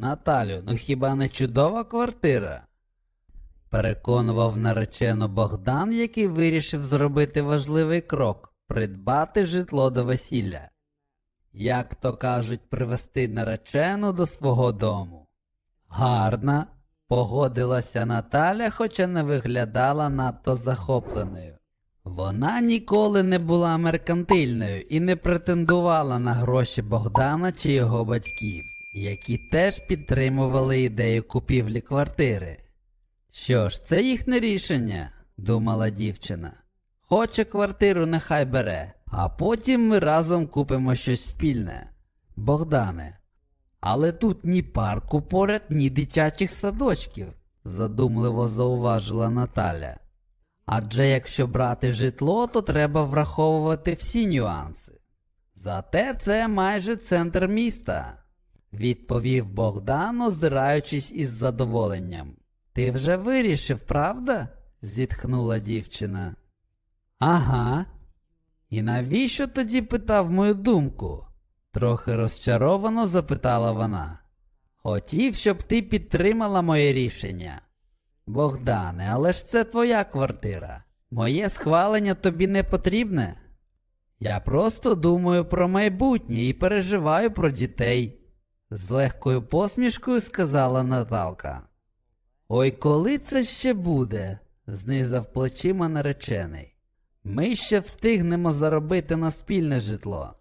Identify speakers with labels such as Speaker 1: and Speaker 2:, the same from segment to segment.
Speaker 1: Наталю, ну хіба не чудова квартира? Переконував наречену Богдан, який вирішив зробити важливий крок придбати житло до весілля. Як то кажуть, привести наречену до свого дому. Гарна, погодилася Наталя, хоча не виглядала надто захопленою. Вона ніколи не була меркантильною і не претендувала на гроші Богдана чи його батьків, які теж підтримували ідею купівлі квартири. Що ж, це їхнє рішення, думала дівчина. Хоче квартиру, нехай бере, а потім ми разом купимо щось спільне. Богдане, але тут ні парку поряд, ні дитячих садочків, задумливо зауважила Наталя. Адже якщо брати житло, то треба враховувати всі нюанси. Зате це майже центр міста, відповів Богдан, озираючись із задоволенням. Ти вже вирішив, правда? зітхнула дівчина. Ага. І навіщо тоді питав мою думку? трохи розчаровано запитала вона. Хотів, щоб ти підтримала моє рішення. Богдане, але ж це твоя квартира. Моє схвалення тобі не потрібне. Я просто думаю про майбутнє і переживаю про дітей, з легкою посмішкою сказала Наталка. Ой, коли це ще буде? знизав плечима наречений. Ми ще встигнемо заробити на спільне житло.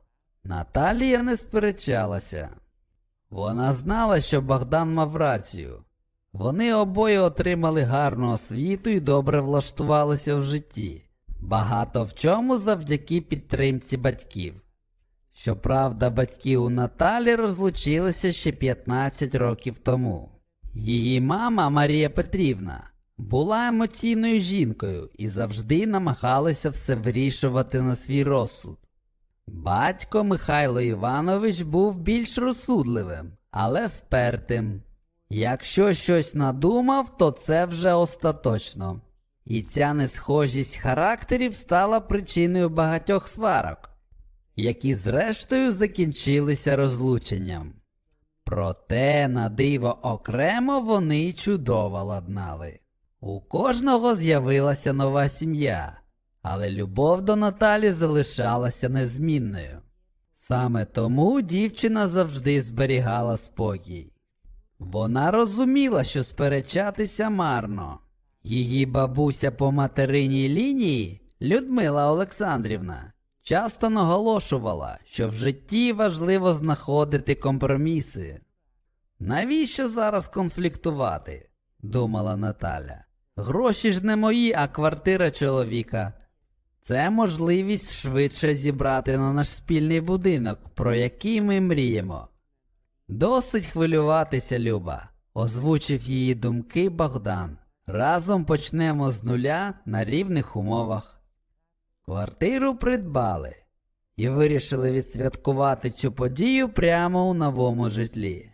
Speaker 1: Наталія не сперечалася. Вона знала, що Богдан мав рацію. Вони обоє отримали гарну освіту і добре влаштувалися в житті, багато в чому завдяки підтримці батьків. Щоправда, батьки у Наталі розлучилися ще 15 років тому. Її мама Марія Петрівна була емоційною жінкою і завжди намагалася все вирішувати на свій розсуд. Батько Михайло Іванович був більш розсудливим, але впертим. Якщо щось надумав, то це вже остаточно. І ця несхожість характерів стала причиною багатьох сварок, які зрештою закінчилися розлученням. Проте, на диво окремо вони чудово ладнали. У кожного з'явилася нова сім'я, але любов до Наталі залишалася незмінною. Саме тому дівчина завжди зберігала спокій. Вона розуміла, що сперечатися марно. Її бабуся по материній лінії, Людмила Олександрівна, часто наголошувала, що в житті важливо знаходити компроміси. Навіщо зараз конфліктувати? думала Наталя. Гроші ж не мої, а квартира чоловіка. Це можливість швидше зібрати на наш спільний будинок, про який ми мріємо. Досить хвилюватися, Люба, озвучив її думки Богдан. Разом почнемо з нуля на рівних умовах. Квартиру придбали і вирішили відсвяткувати цю подію прямо у новому житлі.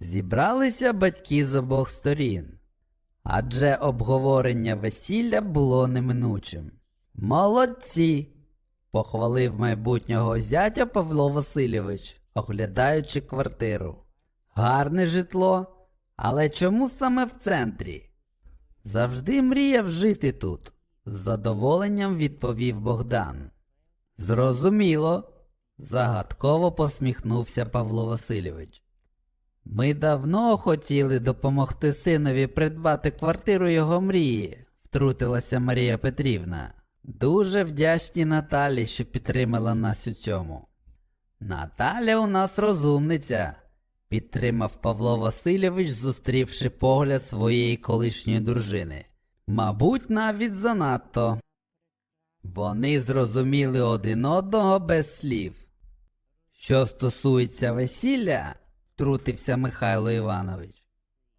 Speaker 1: Зібралися батьки з обох сторін, адже обговорення весілля було неминучим. Молодці! похвалив майбутнього зятя Павло Васильович, оглядаючи квартиру. Гарне житло, але чому саме в центрі? Завжди мріяв жити тут, з задоволенням відповів Богдан. Зрозуміло, загадково посміхнувся Павло Васильович. Ми давно хотіли допомогти синові придбати квартиру його мрії, втрутилася Марія Петрівна. Дуже вдячні Наталі, що підтримала нас у цьому. Наталя у нас розумниця, підтримав Павло Васильович, зустрівши погляд своєї колишньої дружини. Мабуть, навіть занадто. Вони зрозуміли один одного без слів. Що стосується весілля, втрутився Михайло Іванович,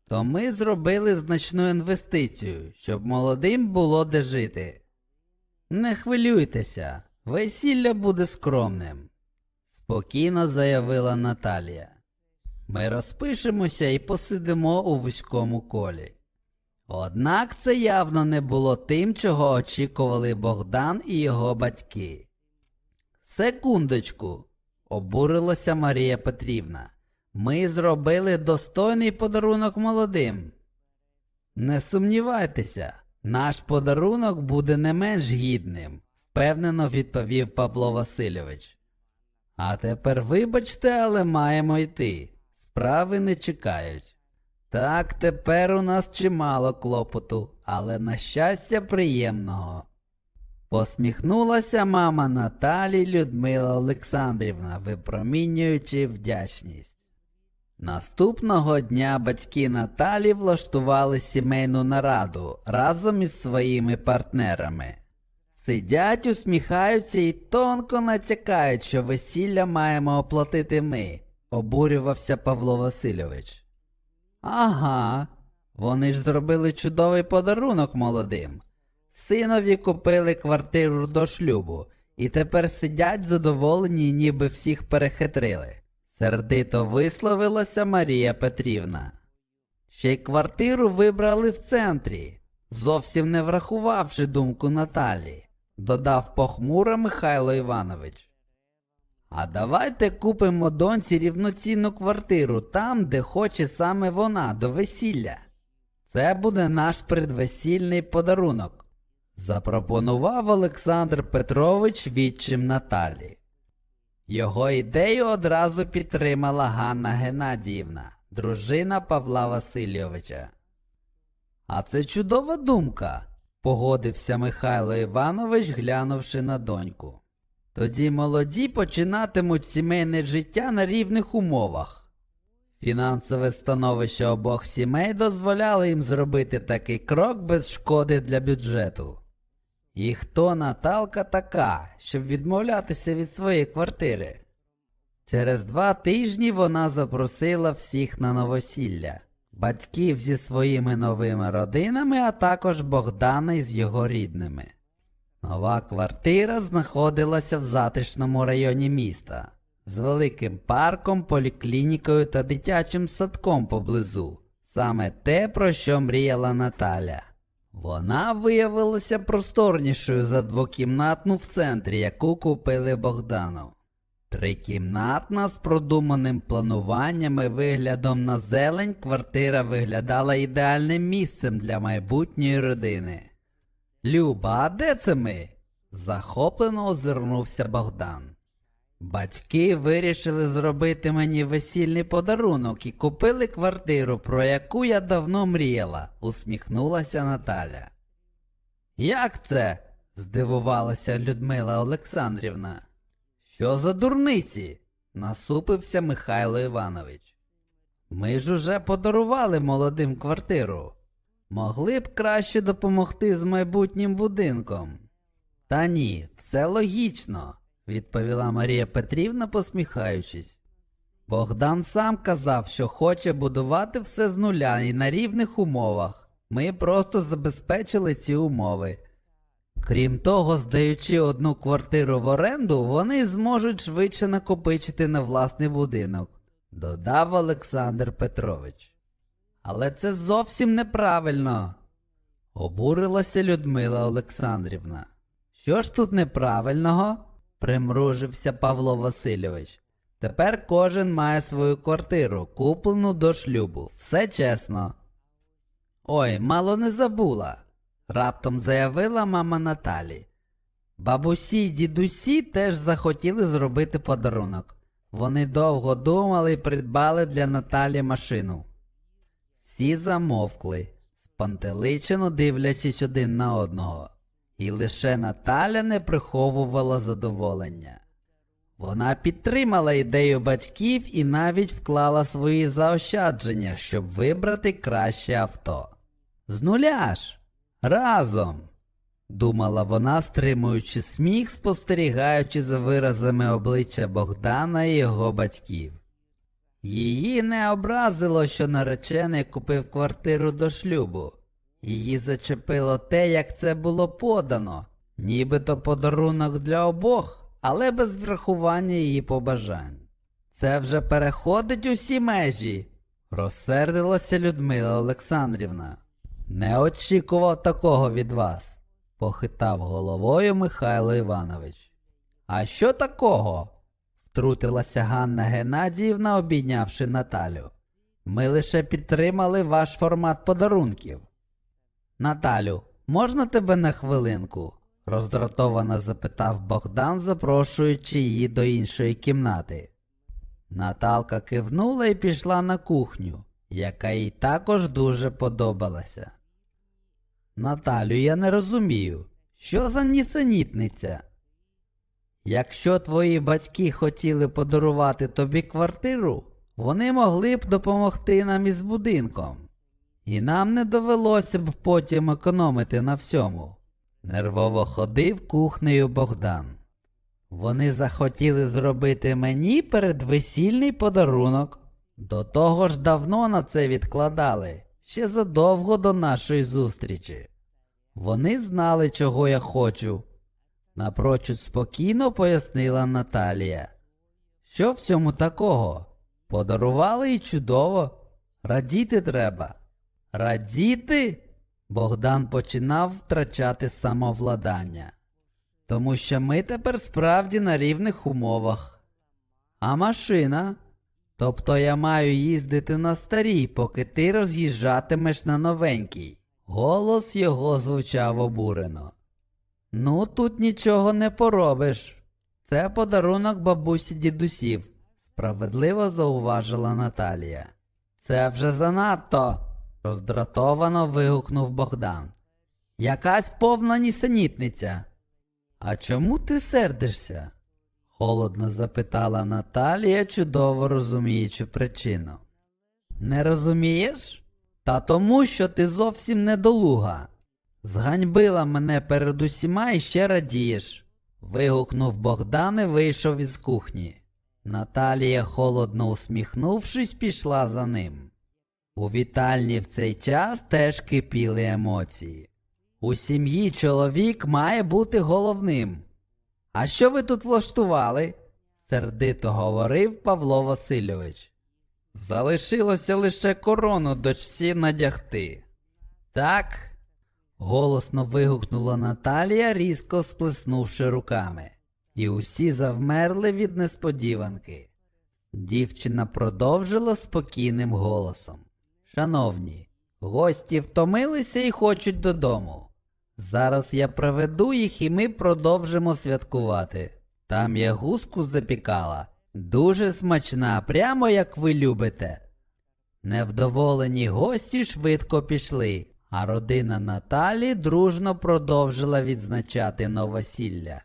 Speaker 1: то ми зробили значну інвестицію, щоб молодим було де жити. Не хвилюйтеся, весілля буде скромним, спокійно заявила Наталія. Ми розпишемося і посидимо у вузькому колі. Однак це явно не було тим, чого очікували Богдан і його батьки. Секундочку, обурилася Марія Петрівна. Ми зробили достойний подарунок молодим. Не сумнівайтеся, наш подарунок буде не менш гідним, впевнено відповів Павло Васильович. А тепер вибачте, але маємо йти. Справи не чекають. Так, тепер у нас чимало клопоту, але на щастя приємного. Посміхнулася мама Наталі Людмила Олександрівна, випромінюючи вдячність. Наступного дня батьки Наталі влаштували сімейну нараду разом із своїми партнерами. Сидять, усміхаються і тонко натякають, що весілля маємо оплатити ми, обурювався Павло Васильович. Ага, вони ж зробили чудовий подарунок молодим. Синові купили квартиру до шлюбу, і тепер сидять задоволені, ніби всіх перехитрили. Сердито висловилася Марія Петрівна. Ще й квартиру вибрали в центрі, зовсім не врахувавши думку Наталі, додав похмуро Михайло Іванович. А давайте купимо доньці рівноцінну квартиру там, де хоче саме вона, до весілля. Це буде наш предвесільний подарунок, запропонував Олександр Петрович відчим Наталі. Його ідею одразу підтримала Ганна Геннадіївна, дружина Павла Васильовича. А це чудова думка, погодився Михайло Іванович, глянувши на доньку. Тоді молоді починатимуть сімейне життя на рівних умовах. Фінансове становище обох сімей дозволяло їм зробити такий крок без шкоди для бюджету. І хто Наталка така, щоб відмовлятися від своєї квартири? Через два тижні вона запросила всіх на новосілля, батьків зі своїми новими родинами, а також Богдана із його рідними. Нова квартира знаходилася в затишному районі міста з великим парком, поліклінікою та дитячим садком поблизу. Саме те, про що мріяла Наталя. Вона виявилася просторнішою за двокімнатну в центрі, яку купили Богдану. Трикімнатна з продуманим плануванням і виглядом на зелень квартира виглядала ідеальним місцем для майбутньої родини. Люба, а де це ми? захоплено озирнувся Богдан. Батьки вирішили зробити мені весільний подарунок і купили квартиру, про яку я давно мріяла, усміхнулася Наталя. Як це? здивувалася Людмила Олександрівна. Що за дурниці? насупився Михайло Іванович. Ми ж уже подарували молодим квартиру. Могли б краще допомогти з майбутнім будинком. Та ні, все логічно, відповіла Марія Петрівна, посміхаючись. Богдан сам казав, що хоче будувати все з нуля і на рівних умовах. Ми просто забезпечили ці умови. Крім того, здаючи одну квартиру в оренду, вони зможуть швидше накопичити на власний будинок, додав Олександр Петрович. Але це зовсім неправильно. Обурилася Людмила Олександрівна. Що ж тут неправильного? примружився Павло Васильович. Тепер кожен має свою квартиру, куплену до шлюбу. Все чесно. Ой, мало не забула, раптом заявила мама Наталі. Бабусі й дідусі теж захотіли зробити подарунок. Вони довго думали і придбали для Наталі машину. Всі замовкли, спантеличено дивлячись один на одного, і лише Наталя не приховувала задоволення. Вона підтримала ідею батьків і навіть вклала свої заощадження, щоб вибрати краще авто. З нуля ж, разом, думала вона, стримуючи сміх, спостерігаючи за виразами обличчя Богдана і його батьків. Її не образило, що наречений купив квартиру до шлюбу. Її зачепило те, як це було подано, нібито подарунок для обох, але без врахування її побажань. Це вже переходить усі межі, розсердилася Людмила Олександрівна. Не очікував такого від вас, похитав головою Михайло Іванович. А що такого? Втрутилася Ганна Геннадіївна, обійнявши Наталю. Ми лише підтримали ваш формат подарунків. Наталю, можна тебе на хвилинку? роздратовано запитав Богдан, запрошуючи її до іншої кімнати. Наталка кивнула і пішла на кухню, яка їй також дуже подобалася. Наталю, я не розумію, що за нісенітниця? Якщо твої батьки хотіли подарувати тобі квартиру, вони могли б допомогти нам із будинком. І нам не довелося б потім економити на всьому. Нервово ходив кухнею Богдан. Вони захотіли зробити мені передвесільний подарунок. До того ж давно на це відкладали, ще задовго до нашої зустрічі. Вони знали, чого я хочу. Напрочуд спокійно пояснила Наталія. Що в цьому такого? Подарували і чудово. Радіти треба. Радіти? Богдан починав втрачати самовладання. Тому що ми тепер справді на рівних умовах. А машина? Тобто я маю їздити на старій, поки ти роз'їжджатимеш на новенькій. Голос його звучав обурено. Ну, тут нічого не поробиш. Це подарунок бабусі дідусів, справедливо зауважила Наталія. Це вже занадто. роздратовано вигукнув Богдан. Якась повна нісенітниця. А чому ти сердишся? холодно запитала Наталія, чудово розуміючи причину. Не розумієш? Та тому, що ти зовсім недолуга. Зганьбила мене перед усіма і ще радієш. вигукнув Богдан і вийшов із кухні. Наталія, холодно усміхнувшись, пішла за ним. У вітальні в цей час теж кипіли емоції. У сім'ї чоловік має бути головним. А що ви тут влаштували? сердито говорив Павло Васильович. Залишилося лише корону дочці надягти. Так? Голосно вигукнула Наталія, різко сплеснувши руками, і усі завмерли від несподіванки. Дівчина продовжила спокійним голосом. Шановні, гості втомилися і хочуть додому. Зараз я проведу їх і ми продовжимо святкувати. Там я гуску запікала. Дуже смачна, прямо як ви любите. Невдоволені гості швидко пішли, а родина Наталі дружно продовжила відзначати новосілля.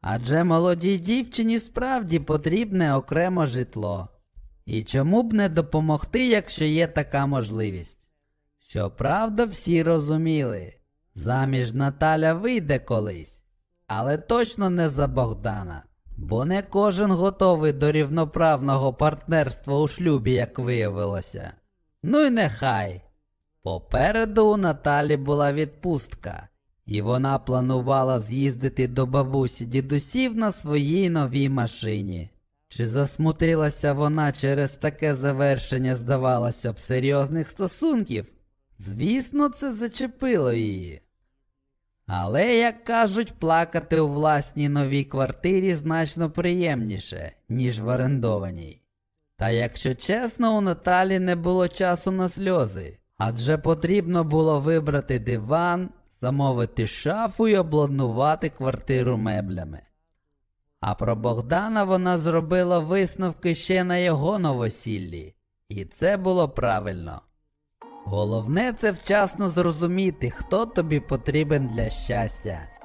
Speaker 1: Адже молодій дівчині справді потрібне окремо житло. І чому б не допомогти, якщо є така можливість? Щоправда, всі розуміли, заміж Наталя вийде колись, але точно не за Богдана, бо не кожен готовий до рівноправного партнерства у шлюбі, як виявилося. Ну й нехай. Попереду у Наталі була відпустка, і вона планувала з'їздити до бабусі дідусів на своїй новій машині. Чи засмутилася вона через таке завершення, здавалося б, серйозних стосунків? Звісно, це зачепило її. Але, як кажуть, плакати у власній новій квартирі значно приємніше, ніж в орендованій. Та якщо чесно, у Наталі не було часу на сльози, адже потрібно було вибрати диван, замовити шафу і обладнувати квартиру меблями. А про Богдана вона зробила висновки ще на його новосіллі, і це було правильно. Головне це вчасно зрозуміти, хто тобі потрібен для щастя.